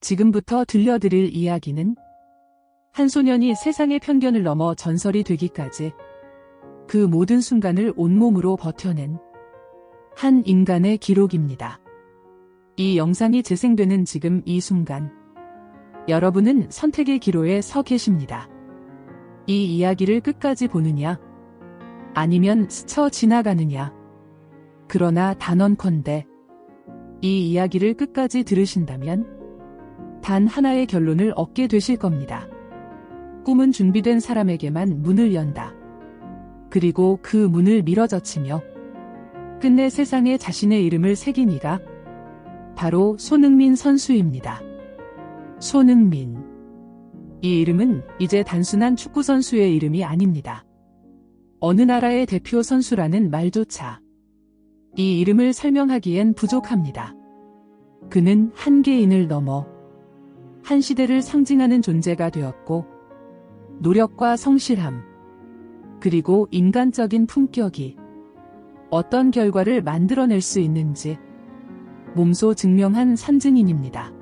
지금부터 들려드릴 이야기는 한 소년이 세상의 편견을 넘어 전설이 되기까지 그 모든 순간을 온몸으로 버텨낸 한 인간의 기록입니다. 이 영상이 재생되는 지금 이 순간, 여러분은 선택의 기로에 서 계십니다. 이 이야기를 끝까지 보느냐, 아니면 스쳐 지나가느냐. 그러나 단언컨대, 이 이야기를 끝까지 들으신다면, 단 하나의 결론을 얻게 되실 겁니다. 꿈은 준비된 사람에게만 문을 연다. 그리고 그 문을 밀어젖히며 끝내 세상에 자신의 이름을 새긴 이가 바로 손흥민 선수입니다. 손흥민. 이 이름은 이제 단순한 축구 선수의 이름이 아닙니다. 어느 나라의 대표 선수라는 말조차 이 이름을 설명하기엔 부족합니다. 그는 한 개인을 넘어 한 시대를 상징하는 존재가 되었고 노력과 성실함 그리고 인간적인 품격이 어떤 결과를 만들어낼 수 있는지 몸소 증명한 산증인입니다.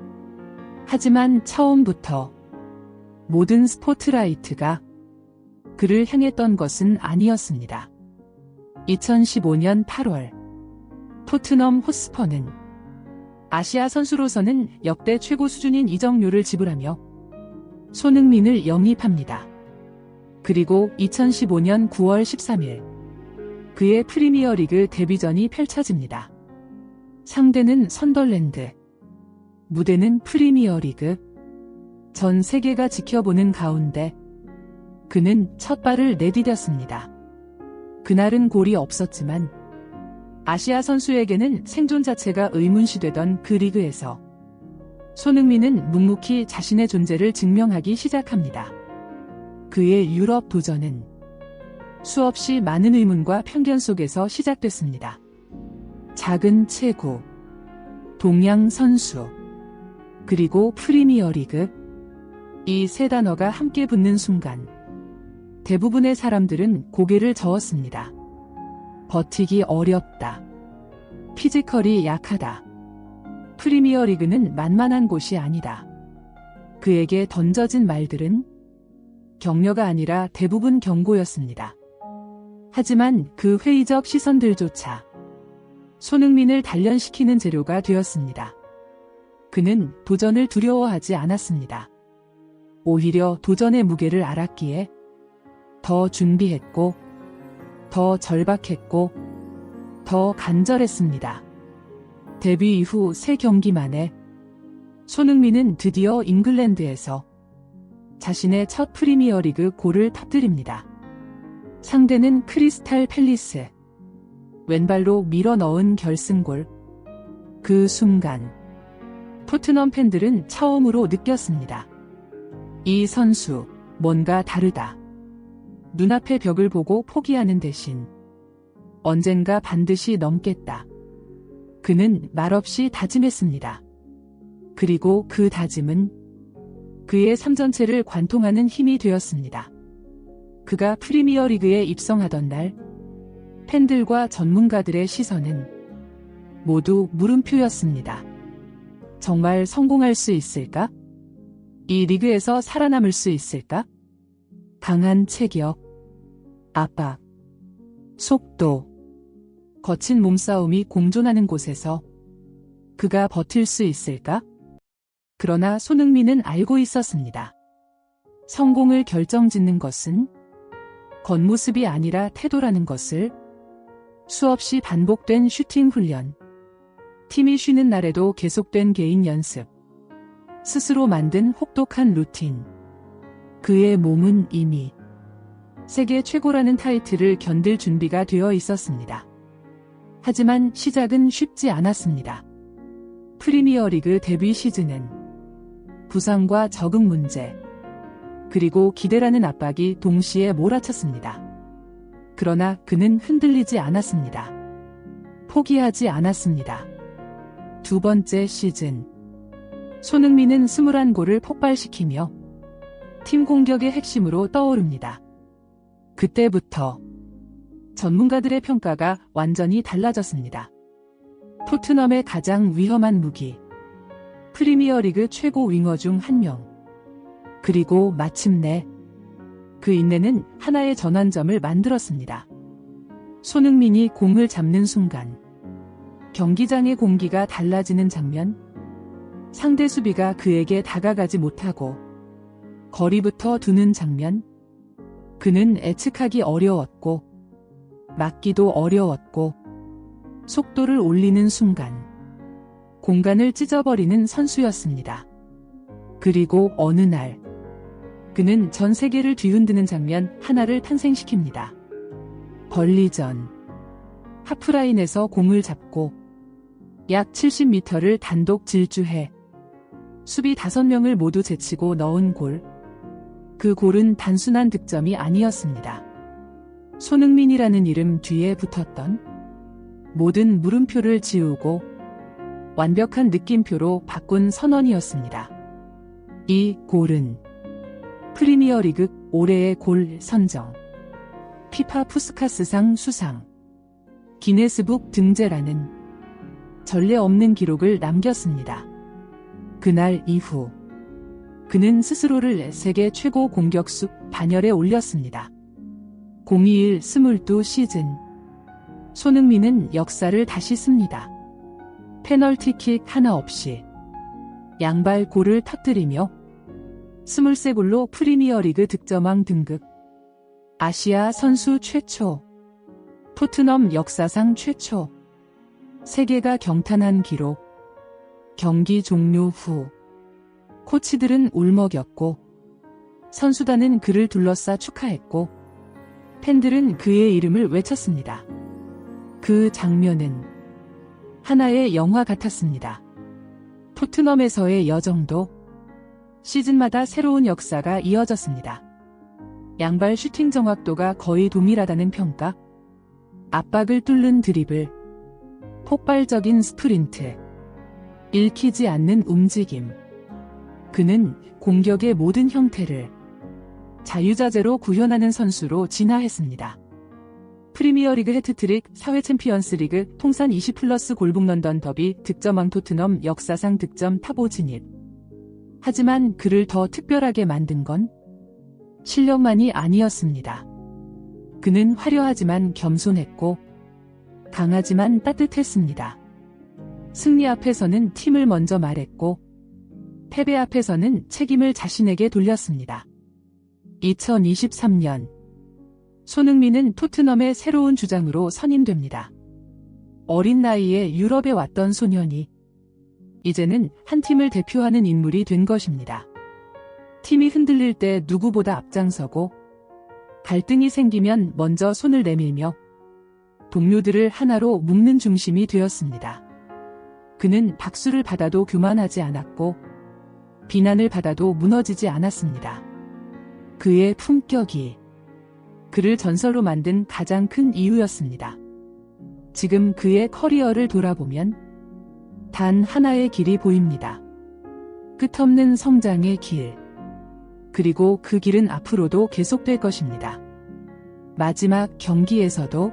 하지만 처음부터 모든 스포트라이트가 그를 향했던 것은 아니었습니다. 2015년 8월 토트넘 호스퍼는 아시아 선수로서는 역대 최고 수준인 이적료를 지불하며 손흥민을 영입합니다. 그리고 2015년 9월 13일 그의 프리미어리그 데뷔전이 펼쳐집니다. 상대는 선덜랜드. 무대는 프리미어리그. 전 세계가 지켜보는 가운데 그는 첫 발을 내디뎠습니다. 그날은 골이 없었지만 아시아 선수에게는 생존 자체가 의문시되던 그 리그에서 손흥민은 묵묵히 자신의 존재를 증명하기 시작합니다. 그의 유럽 도전은 수없이 많은 의문과 편견 속에서 시작됐습니다. 작은 체구, 동양 선수, 그리고 프리미어 리그 이 세 단어가 함께 붙는 순간 대부분의 사람들은 고개를 저었습니다. 버티기 어렵다. 피지컬이 약하다. 프리미어 리그는 만만한 곳이 아니다. 그에게 던져진 말들은 격려가 아니라 대부분 경고였습니다. 하지만 그 회의적 시선들조차 손흥민을 단련시키는 재료가 되었습니다. 그는 도전을 두려워하지 않았습니다. 오히려 도전의 무게를 알았기에 더 준비했고 더 절박했고 더 간절했습니다. 데뷔 이후 세 경기 만에 손흥민은 드디어 잉글랜드에서 자신의 첫 프리미어리그 골을 터뜨립니다. 상대는 크리스탈 팰리스. 왼발로 밀어 넣은 결승골. 그 순간 토트넘 팬들은 처음으로 느꼈습니다. 이 선수 뭔가 다르다. 눈앞의 벽을 보고 포기하는 대신 언젠가 반드시 넘겠다. 그는 말없이 다짐했습니다. 그리고 그 다짐은 그의 삶 전체를 관통하는 힘이 되었습니다. 그가 프리미어 리그에 입성하던 날 팬들과 전문가들의 시선은 모두 물음표였습니다. 정말 성공할 수 있을까? 이 리그에서 살아남을 수 있을까? 강한 체격, 압박, 속도, 거친 몸싸움이 공존하는 곳에서 그가 버틸 수 있을까? 그러나 손흥민은 알고 있었습니다. 성공을 결정짓는 것은 겉모습이 아니라 태도라는 것을 수없이 반복된 슈팅 훈련, 팀이 쉬는 날에도 계속된 개인 연습, 스스로 만든 혹독한 루틴, 그의 몸은 이미 세계 최고라는 타이틀을 견딜 준비가 되어 있었습니다. 하지만 시작은 쉽지 않았습니다. 프리미어리그 데뷔 시즌은 부상과 적응 문제, 그리고 기대라는 압박이 동시에 몰아쳤습니다. 그러나 그는 흔들리지 않았습니다. 포기하지 않았습니다. 두 번째 시즌. 손흥민은 21골을 폭발시키며 팀 공격의 핵심으로 떠오릅니다. 그때부터 전문가들의 평가가 완전히 달라졌습니다. 토트넘의 가장 위험한 무기. 프리미어리그 최고 윙어 중 한 명. 그리고 마침내 그 인내는 하나의 전환점을 만들었습니다. 손흥민이 공을 잡는 순간 경기장의 공기가 달라지는 장면 상대 수비가 그에게 다가가지 못하고 거리부터 두는 장면 그는 예측하기 어려웠고 막기도 어려웠고 속도를 올리는 순간 공간을 찢어버리는 선수였습니다. 그리고 어느 날 그는 전 세계를 뒤흔드는 장면 하나를 탄생시킵니다. 벌리전 하프라인에서 공을 잡고 약 70m를 단독 질주해 수비 5명을 모두 제치고 넣은 골. 그 골은 단순한 득점이 아니었습니다. 손흥민이라는 이름 뒤에 붙었던 모든 물음표를 지우고 완벽한 느낌표로 바꾼 선언이었습니다. 이 골은 프리미어리그 올해의 골 선정, 피파 푸스카스상 수상, 기네스북 등재라는 전례 없는 기록을 남겼습니다. 그날 이후 그는 스스로를 세계 최고 공격수 반열에 올렸습니다. 021 22 시즌. 손흥민은 역사를 다시 씁니다. 페널티킥 하나 없이 양발 골을 터뜨리며 23골로 프리미어리그 득점왕 등극. 아시아 선수 최초. 토트넘 역사상 최초. 세계가 경탄한 기록. 경기 종료 후 코치들은 울먹였고 선수단은 그를 둘러싸 축하했고 팬들은 그의 이름을 외쳤습니다. 그 장면은 하나의 영화 같았습니다. 토트넘에서의 여정도 시즌마다 새로운 역사가 이어졌습니다. 양발 슈팅 정확도가 거의 동일하다는 평가, 압박을 뚫는 드리블, 폭발적인 스프린트, 읽히지 않는 움직임. 그는 공격의 모든 형태를 자유자재로 구현하는 선수로 진화했습니다. 프리미어리그 해트트릭, 사회 챔피언스 리그, 통산 20 플러스 골북 런던 더비, 득점왕 토트넘 역사상 득점 탑5 진입. 하지만 그를 더 특별하게 만든 건 실력만이 아니었습니다. 그는 화려하지만 겸손했고 강하지만 따뜻했습니다. 승리 앞에서는 팀을 먼저 말했고 패배 앞에서는 책임을 자신에게 돌렸습니다. 2023년 손흥민은 토트넘의 새로운 주장으로 선임됩니다. 어린 나이에 유럽에 왔던 소년이 이제는 한 팀을 대표하는 인물이 된 것입니다. 팀이 흔들릴 때 누구보다 앞장서고 갈등이 생기면 먼저 손을 내밀며 동료들을 하나로 묶는 중심이 되었습니다. 그는 박수를 받아도 교만하지 않았고 비난을 받아도 무너지지 않았습니다. 그의 품격이 그를 전설로 만든 가장 큰 이유였습니다. 지금 그의 커리어를 돌아보면 단 하나의 길이 보입니다. 끝없는 성장의 길. 그리고 그 길은 앞으로도 계속될 것입니다. 마지막 경기에서도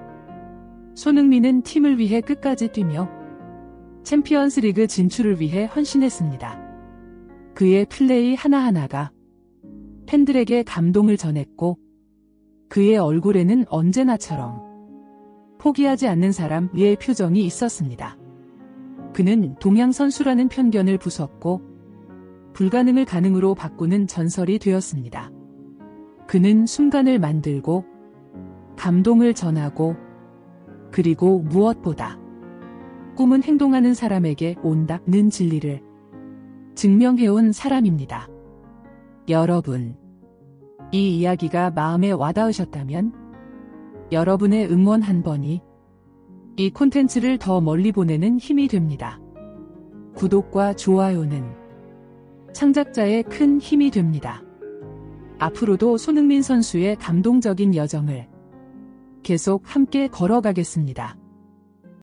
손흥민은 팀을 위해 끝까지 뛰며 챔피언스 리그 진출을 위해 헌신했습니다. 그의 플레이 하나하나가 팬들에게 감동을 전했고 그의 얼굴에는 언제나처럼 포기하지 않는 사람 의 표정이 있었습니다. 그는 동양 선수라는 편견을 부쉈고 불가능을 가능으로 바꾸는 전설이 되었습니다. 그는 순간을 만들고 감동을 전하고 그리고 무엇보다 꿈은 행동하는 사람에게 온다는 진리를 증명해온 사람입니다. 여러분, 이 이야기가 마음에 와닿으셨다면 여러분의 응원 한 번이 이 콘텐츠를 더 멀리 보내는 힘이 됩니다. 구독과 좋아요는 창작자의 큰 힘이 됩니다. 앞으로도 손흥민 선수의 감동적인 여정을 계속 함께 걸어가겠습니다.